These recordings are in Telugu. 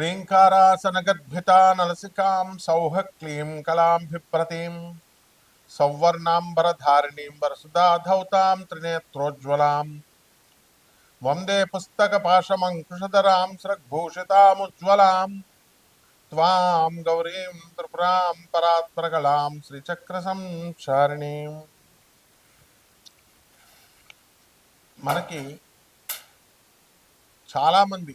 హ్రీంకారాసనగద్భితా నలసికాం సౌహ క్లీం కళాంభిప్రతీం సౌవర్ణాంబరధారిణీం వరసుధాధౌతాం త్రినేత్రోజ్వలాం వందే పుస్తకపాశమంకుశధరాం స్రగ్భూషితాముజ్వలాం త్వాం గౌరీం త్రిపురాం పరాత్పరకలాం శ్రీచక్రసంచారిణీం మనకి చాలామంది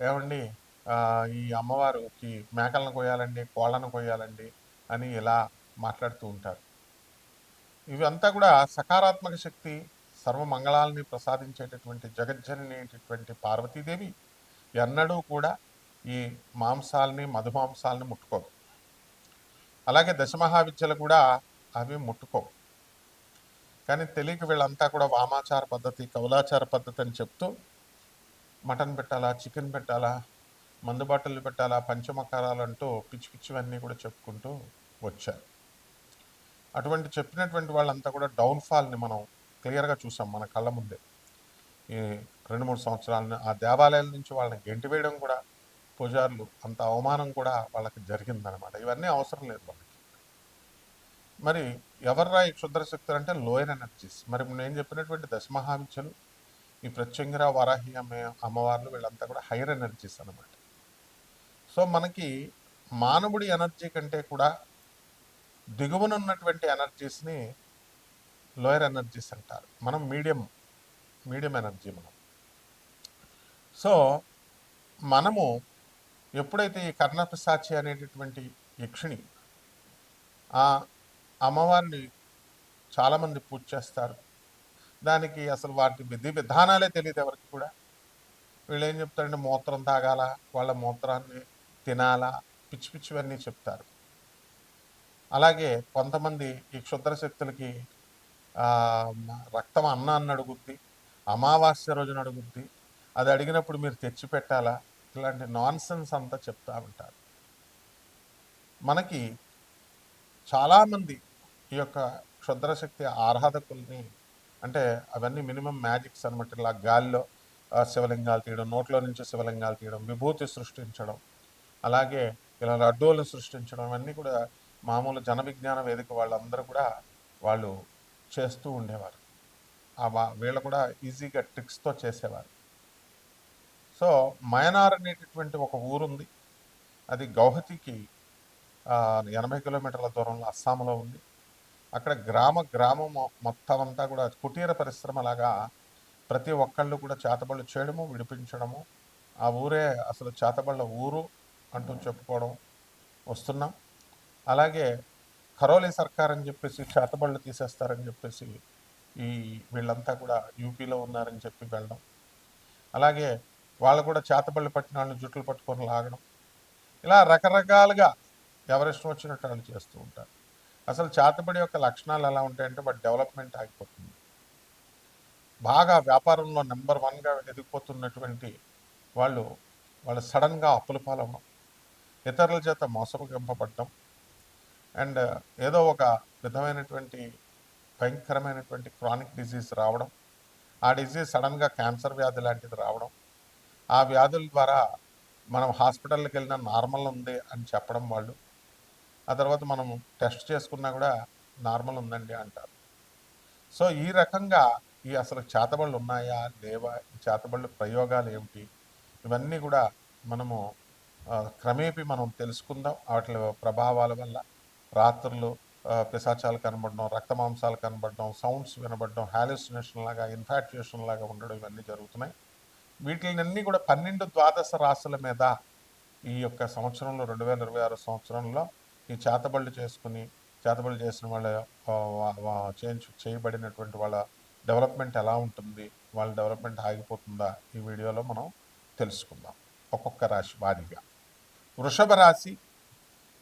ఏమండి? ఈ అమ్మవారికి మేకలను కొయ్యాలండి కోళ్ళను కొయ్యాలండి అని ఇలా మాట్లాడుతూ ఉంటారు. ఇవంతా కూడా సకారాత్మక శక్తి సర్వమంగళాలని ప్రసాదించేటటువంటి జగజ్జననేటటువంటి పార్వతీదేవి ఎన్నడూ కూడా ఈ మాంసాలని మధుమాంసాలని ముట్టుకోవు అలాగే దశమహావిద్యలు కూడా అవి ముట్టుకోవు. కానీ తెలియక వీళ్ళంతా కూడా వామాచార పద్ధతి కౌలాచార పద్ధతి అని చెప్తూ మటన్ పెట్టాలా చికెన్ పెట్టాలా మందు బాటలు పెట్టాలా పంచమకారాలంటూ పిచ్చి పిచ్చివన్నీ కూడా చెప్పుకుంటూ వచ్చారు. అటువంటి చెప్పినటువంటి వాళ్ళంతా కూడా డౌన్ఫాల్ని మనం క్లియర్గా చూసాం మన కళ్ళ ముందే. ఈ రెండు మూడు సంవత్సరాలను ఆ దేవాలయాల నుంచి వాళ్ళని గెంటి వేయడం కూడా పూజారులు అంత అవమానం కూడా వాళ్ళకి జరిగిందనమాట. ఇవన్నీ అవసరం లేదు వాళ్ళకి. మరి ఎవర్రా ఈ క్షుద్రశక్తులు అంటే లోయర్ ఎనర్జీస్. మరి నేను చెప్పినటువంటి దశమహావిద్యలు ఈ ప్రత్యంగిర వరాహి అమ్మే అమ్మవార్లు వీళ్ళంతా కూడా హైయర్ ఎనర్జీస్ అనమాట సో మనకి మానవుడి ఎనర్జీ కంటే కూడా దిగువన ఉన్నటువంటి ఎనర్జీస్ని లోయర్ ఎనర్జీస్ అంటారు. మనం మీడియం మీడియం ఎనర్జీ మనం. సో మనము ఎప్పుడైతే ఈ కర్ణపిశాచి అనేటటువంటి యక్షిణి ఆ అమ్మవారిని చాలామంది పూజ చేస్తారు. దానికి అసలు వాటి విధి విధానాలే తెలియదు ఎవరికి కూడా. వీళ్ళు ఏం చెప్తారంటే మూత్రం తాగాల? వాళ్ళ మూత్రాన్ని తినాలా? పిచ్చి పిచ్చివన్నీ చెప్తారు. అలాగే కొంతమంది ఈ క్షుద్ర శక్తులకి రక్తం అన్నాన్ని అడుగుద్ది అమావాస్య రోజున అడుగుద్ది. అది అడిగినప్పుడు మీరు తెచ్చి పెట్టాలా? ఇలాంటి నాన్ సెన్స్ అంతా చెప్తా ఉంటారు. మనకి చాలామంది ఈ యొక్క క్షుద్రశక్తి ఆరాధకుల్ని అంటే అవన్నీ మినిమం మ్యాజిక్స్ అనమాట ఇలా గాల్లో శివలింగాలు తీయడం నోట్లో నుంచి శివలింగాలు తీయడం విభూతి సృష్టించడం అలాగే ఇలా లడ్డూలను సృష్టించడం అవన్నీ కూడా మామూలు జన విజ్ఞాన వేదిక వాళ్ళందరూ కూడా వాళ్ళు చేస్తూ ఉండేవారు. ఆ వీళ్ళు కూడా ఈజీగా ట్రిక్స్తో చేసేవారు. సో మయనార్ అనేటటువంటి ఒక ఊరుంది. అది గౌహతికి ఎనభై కిలోమీటర్ల దూరంలో అస్సాంలో ఉంది. అక్కడ గ్రామ గ్రామం మొత్తం అంతా కూడా కుటీర పరిశ్రమలాగా ప్రతి ఒక్కళ్ళు కూడా చేతబళ్ళు చేయడము విడిపించడము. ఆ ఊరే అసలు చేతబళ్ళ ఊరు అంటూ చెప్పుకోవడం వస్తున్నాం. అలాగే కరోలి సర్కార్ అని చెప్పేసి చేతబళ్ళు తీసేస్తారని చెప్పేసి ఈ వీళ్ళంతా కూడా యూపీలో ఉన్నారని చెప్పి వెళ్ళడం. అలాగే వాళ్ళు కూడా చేతబళ్ళు పట్టిన వాళ్ళని జుట్లు పట్టుకొని లాగడం. ఇలా రకరకాలుగా ఎవరిష్టం వచ్చినట్టు వాళ్ళు చేస్తూ ఉంటారు. అసలు చేతబడి యొక్క లక్షణాలు ఎలా ఉంటాయంటే వాటి డెవలప్మెంట్ ఆగిపోతుంది. బాగా వ్యాపారంలో నెంబర్ వన్గా ఎదిగిపోతున్నటువంటి వాళ్ళు వాళ్ళు సడన్గా అప్పుల పాలవడం ఇతరుల చేత మోసగింపబడడం అండ్ ఏదో ఒక విధమైనటువంటి భయంకరమైనటువంటి క్రానిక్ డిసీజ్ రావడం ఆ డిసీజ్ సడన్గా క్యాన్సర్ వ్యాధి లాంటిది రావడం ఆ వ్యాధుల ద్వారా మనం హాస్పిటల్కి వెళ్ళినా నార్మల్ ఉంది అని చెప్పడం వాళ్ళు ఆ తర్వాత మనం టెస్ట్ చేసుకున్నా కూడా నార్మల్ ఉందండి అంటారు. సో ఈ రకంగా ఈ అసలు చేతబళ్ళు ఉన్నాయా? లేవా? ఈ చేతబళ్ళు ప్రయోగాలు ఏమిటి? ఇవన్నీ కూడా మనము క్రమేపి క్రమేపీ మనం తెలుసుకుందాం. వాటి ప్రభావాల వల్ల రాత్రులు పిశాచాలు కనబడడం రక్త మాంసాలు కనబడడం సౌండ్స్ వినబడడం హాలిసినేషన్ లాగా ఇన్ఫాక్చుయేషన్ లాగా ఉండడం ఇవన్నీ జరుగుతున్నాయి. వీటినన్నీ కూడా పన్నెండు ద్వాదశ రాసుల మీద ఈ యొక్క సంవత్సరంలో రెండు వేల ఇరవై ఆరు సంవత్సరంలో ఈ చేతబళ్ళు చేసుకుని చేతబళ్ళు చేసిన వాళ్ళ చేయించు చేయబడినటువంటి వాళ్ళ డెవలప్మెంట్ ఎలా ఉంటుంది వాళ్ళ డెవలప్మెంట్ ఆగిపోతుందా ఈ వీడియోలో మనం తెలుసుకుందాం. ఒక్కొక్క రాశి వారిగా. వృషభ రాశి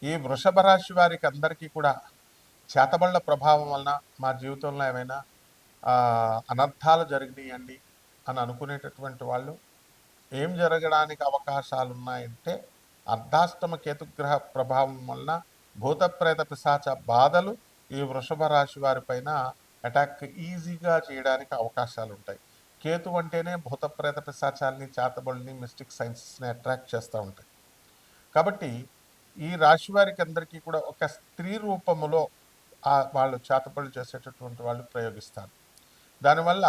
ఈ వృషభ రాశి వారికి అందరికీ కూడా చేతబళ్ళ ప్రభావం వలన మా జీవితంలో ఏమైనా అనర్థాలు జరిగినాయండి అని అనుకునేటటువంటి వాళ్ళు ఏం జరగడానికి అవకాశాలు ఉన్నాయంటే అర్ధాష్టమ కేతుగ్రహ ప్రభావం వలన భూతప్రేత పిశాచ బాధలు ఈ వృషభ రాశి వారిపైన అటాక్ ఈజీగా చేయడానికి అవకాశాలు ఉంటాయి. కేతు అంటేనే భూతప్రేత పిశాచాలని చేతబడిని మిస్టిక్ సైన్సెస్ని అట్రాక్ట్ చేస్తూ ఉంటాయి. కాబట్టి ఈ రాశి వారికి అందరికీ కూడా ఒక స్త్రీ రూపములో వాళ్ళు చేతబడులు చేసేటటువంటి వాళ్ళు ప్రయోగిస్తారు. దానివల్ల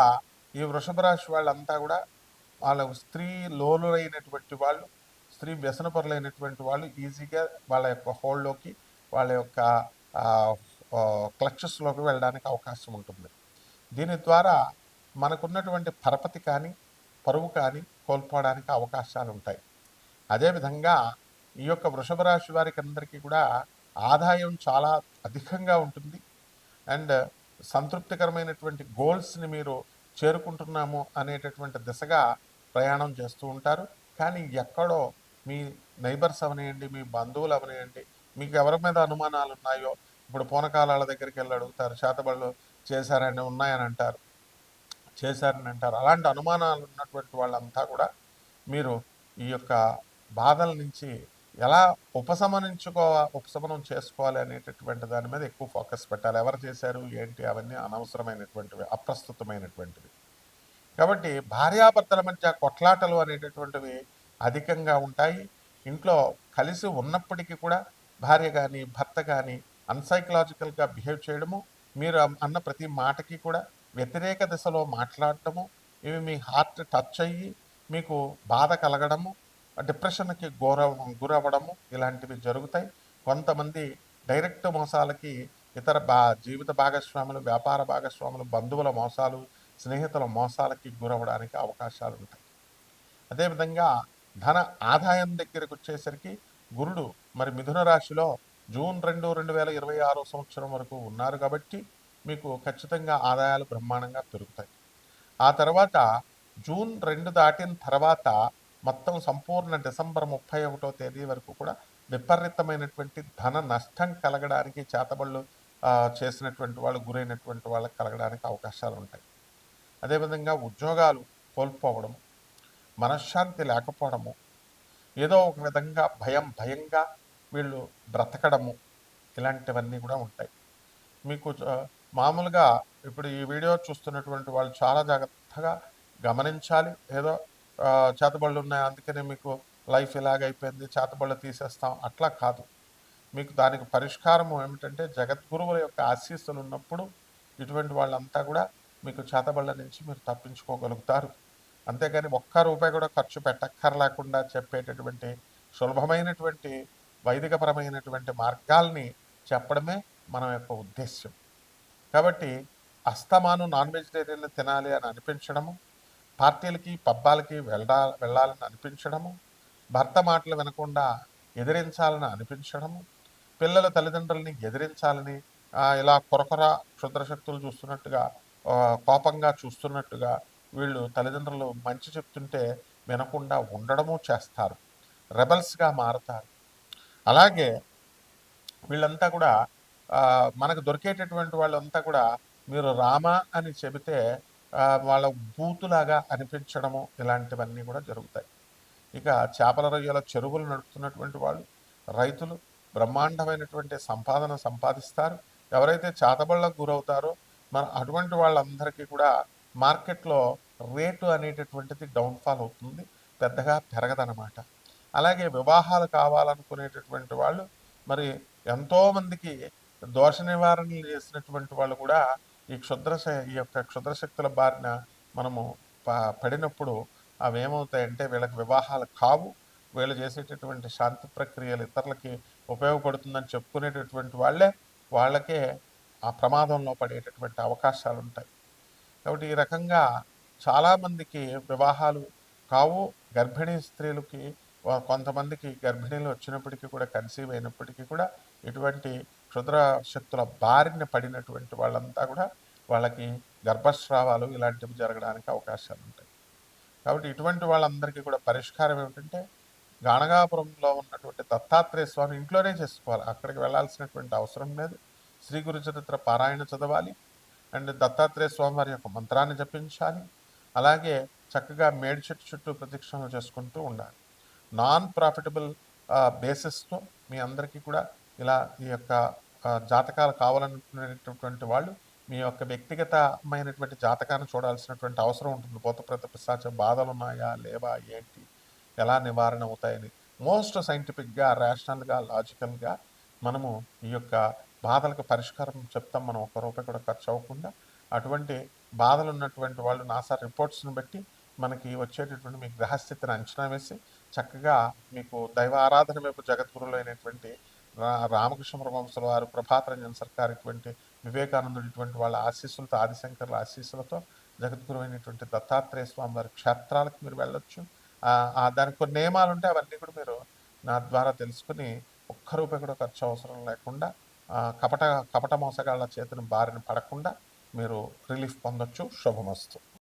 ఈ వృషభ రాశి వాళ్ళంతా కూడా వాళ్ళ స్త్రీ లోలురైనటువంటి వాళ్ళు స్త్రీ వ్యసనపరులైనటువంటి వాళ్ళు ఈజీగా వాళ్ళ యొక్క హోల్డ్లోకి వాళ్ళ యొక్క క్లక్షస్లోకి వెళ్ళడానికి అవకాశం ఉంటుంది. దీని ద్వారా మనకున్నటువంటి పరపతి కానీ పరువు కానీ కోల్పోవడానికి అవకాశాలు ఉంటాయి. అదేవిధంగా ఈ యొక్క వృషభ రాశి వారికి అందరికీ కూడా ఆదాయం చాలా అధికంగా ఉంటుంది. అండ్ సంతృప్తికరమైనటువంటి గోల్స్ని మీరు చేరుకుంటున్నాము అనేటటువంటి దిశగా ప్రయాణం చేస్తూ ఉంటారు. కానీ ఎక్కడో మీ నైబర్స్ అవనియండి మీ బంధువులు అవనియండి మీకు ఎవరి మీద అనుమానాలు ఉన్నాయో ఇప్పుడు పూనకాలాల దగ్గరికి వెళ్ళి అడుగుతారు శాతబళ్ళు చేశారని ఉన్నాయని అంటారు చేశారని అంటారు. అలాంటి అనుమానాలు ఉన్నటువంటి వాళ్ళంతా కూడా మీరు ఈ యొక్క బాధల నుంచి ఎలా ఉపశమనించుకో ఉపశమనం చేసుకోవాలి అనేటటువంటి దాని మీద ఎక్కువ ఫోకస్ పెట్టాలి. ఎవరు చేశారు ఏంటి అవన్నీ అనవసరమైనటువంటివి అప్రస్తుతమైనటువంటివి. కాబట్టి భార్యాభర్తల మధ్య కొట్లాటలు అనేటటువంటివి అధికంగా ఉంటాయి. ఇంట్లో కలిసి ఉన్నప్పటికీ కూడా భార్య కానీ భర్త కానీ అన్సైకలాజికల్గా బిహేవ్ చేయడము మీరు అన్న ప్రతి మాటకి కూడా వ్యతిరేక దిశలో మాట్లాడటము ఇవి మీ హార్ట్ టచ్ అయ్యి మీకు బాధ కలగడము డిప్రెషన్కి గుర గురవ్వడము ఇలాంటివి జరుగుతాయి. కొంతమంది డైరెక్ట్ మోసాలకి ఇతర బా జీవిత భాగస్వాములు వ్యాపార భాగస్వాములు బంధువుల మోసాలు స్నేహితుల మోసాలకి గురవడానికి అవకాశాలు ఉంటాయి అదేవిధంగా ధన ఆదాయం దగ్గరకు వచ్చేసరికి గురుడు మరి మిథున రాశిలో జూన్ రెండు రెండు వేల ఇరవై ఆరో సంవత్సరం వరకు ఉన్నారు కాబట్టి మీకు ఖచ్చితంగా ఆదాయాలు బ్రహ్మాండంగా పెరుగుతాయి. ఆ తర్వాత జూన్ రెండు దాటిన తర్వాత మొత్తం సంపూర్ణ డిసెంబర్ ముప్పై ఒకటో తేదీ వరకు కూడా విపరీతమైనటువంటి ధన నష్టం కలగడానికి చేతబళ్ళు చేసినటువంటి వాళ్ళు గురైనటువంటి వాళ్ళకి కలగడానికి అవకాశాలు ఉంటాయి. అదేవిధంగా ఉద్యోగాలు కోల్పోవడం మనశ్శాంతి లేకపోవడము ఏదో ఒక విధంగా భయం భయంగా వీళ్ళు బ్రతకడము ఇలాంటివన్నీ కూడా ఉంటాయి. మీకు మామూలుగా ఇప్పుడు ఈ వీడియో చూస్తున్నటువంటి వాళ్ళు చాలా జాగ్రత్తగా గమనించాలి. ఏదో చేతబళ్ళు ఉన్నాయి అందుకనే మీకు లైఫ్ ఇలాగైపోయింది చేతబళ్ళు తీసేస్తాం అట్లా కాదు. మీకు దానికి పరిష్కారం ఏమిటంటే జగద్గురువుల యొక్క ఆశీస్సులు ఉన్నప్పుడు ఇటువంటి వాళ్ళంతా కూడా మీకు చేతబళ్ళ నుంచి మీరు తప్పించుకోగలుగుతారు. అంతేగాని ఒక్క రూపాయి కూడా ఖర్చు పెట్టక్కర్లేకుండా చెప్పేటటువంటి సులభమైనటువంటి వైదికపరమైనటువంటి మార్గాల్ని చెప్పడమే మన యొక్క ఉద్దేశ్యం. కాబట్టి అస్తమాను నాన్ వెజిటేరియన్లు తినాలి అని అనిపించడము పార్టీలకి పబ్బాలకి వెళ్ళా వెళ్ళాలని అనిపించడము భర్త మాటలు వినకుండా ఎదిరించాలని అనిపించడము పిల్లల తల్లిదండ్రులని ఎదిరించాలని ఇలా కొరకొర క్షుద్రశక్తులు చూస్తున్నట్టుగా కోపంగా చూస్తున్నట్టుగా వీళ్ళు తల్లిదండ్రులు మంచి చెప్తుంటే వినకుండా ఉండడము చేస్తారు. రెబల్స్గా మారుతారు. అలాగే వీళ్ళంతా కూడా మనకు దొరికేటటువంటి వాళ్ళంతా కూడా మీరు రామ అని చెబితే వాళ్ళ బూతులాగా అనిపించడము ఇలాంటివన్నీ కూడా జరుగుతాయి. ఇక చేపల రొయ్యల చెరువులు నడుపుతున్నటువంటి వాళ్ళు రైతులు బ్రహ్మాండమైనటువంటి సంపాదన సంపాదిస్తారు. ఎవరైతే చేతబళ్ళకు గురవుతారో మన అటువంటి వాళ్ళందరికీ కూడా మార్కెట్లో రేటు అనేటటువంటిది డౌన్ఫాల్ అవుతుంది పెద్దగా పెరగదనమాట అలాగే వివాహాలు కావాలనుకునేటటువంటి వాళ్ళు మరి ఎంతోమందికి దోష నివారణ చేసినటువంటి వాళ్ళు కూడా ఈ క్షుద్ర ఈ యొక్క క్షుద్రశక్తుల బారిన మనము పడినప్పుడు అవి ఏమవుతాయంటే వీళ్ళకి వివాహాలు కావు. వీళ్ళు చేసేటటువంటి శాంతి ప్రక్రియలు ఇతరులకి ఉపయోగపడుతుందని చెప్పుకునేటటువంటి వాళ్ళే వాళ్ళకే ఆ ప్రమాదంలో పడేటటువంటి అవకాశాలు ఉంటాయి కాబట్టి ఈ రకంగా చాలామందికి వివాహాలు కావు. గర్భిణీ స్త్రీలకి కొంతమందికి గర్భిణీలు వచ్చినప్పటికీ కూడా కన్సీవ్ అయినప్పటికీ కూడా ఇటువంటి క్షుద్ర శక్తుల బారిన పడినటువంటి వాళ్ళంతా కూడా వాళ్ళకి గర్భస్రావాలు ఇలాంటివి జరగడానికి అవకాశాలు ఉంటాయి. కాబట్టి ఇటువంటి వాళ్ళందరికీ కూడా పరిష్కారం ఏమిటంటే గాణగాపురంలో ఉన్నటువంటి దత్తాత్రేయ స్వామి ఇంట్లోనే చేసుకోవాలి. అక్కడికి వెళ్ళాల్సినటువంటి అవసరం లేదు. శ్రీ గురు చరిత్ర పారాయణ చదవాలి. అండ్ దత్తాత్రేయ స్వామి వారి యొక్క మంత్రాన్ని జపించాలి. అలాగే చక్కగా మేడి చెట్టు చుట్టూ ప్రదక్షిణలు చేసుకుంటూ ఉండాలి. నాన్ ప్రాఫిటబుల్ బేసిస్తో మీ అందరికీ కూడా ఇలా ఈ యొక్క జాతకాలు కావాలనుకునేటటువంటి వాళ్ళు మీ యొక్క వ్యక్తిగతమైనటువంటి జాతకాన్ని చూడాల్సినటువంటి అవసరం ఉంటుంది. భూతప్రత పిశాచ బాధలు ఉన్నాయా లేవా ఏంటి ఎలా నివారణ అవుతాయని. మోస్ట్ సైంటిఫిక్గా రేషనల్గా లాజికల్గా మనము ఈ యొక్క బాధలకు పరిష్కారం చెప్తాం. మనం ఒక్క రూపాయి కూడా ఖర్చు అవ్వకుండా అటువంటి బాధలు ఉన్నటువంటి వాళ్ళు నాసా రిపోర్ట్స్ని బట్టి మనకి వచ్చేటటువంటి మీ గ్రహస్థితిని అంచనా వేసి చక్కగా మీకు దైవ ఆరాధన వైపు జగద్గురులు అయినటువంటి రామకృష్ణ పరమహంసుల వారు ప్రభాతరంజన్ సర్కార్ ఇటువంటి వివేకానందుడు ఇటువంటి వాళ్ళ ఆశీస్సులతో ఆదిశంకర్ల ఆశీస్సులతో జగద్గురు అయినటువంటి దత్తాత్రేయ స్వామి వారి క్షేత్రాలకు మీరు వెళ్ళొచ్చు. దానికి కొన్ని నియమాలు ఉంటే అవన్నీ కూడా మీరు నా ద్వారా తెలుసుకుని ఒక్క రూపాయి కూడా ఖర్చు అవసరం లేకుండా కపట కపట మోసగాళ్ళ చేతిని బారిన పడకుండా మీరు రిలీఫ్ పొందొచ్చు. శుభమస్తు.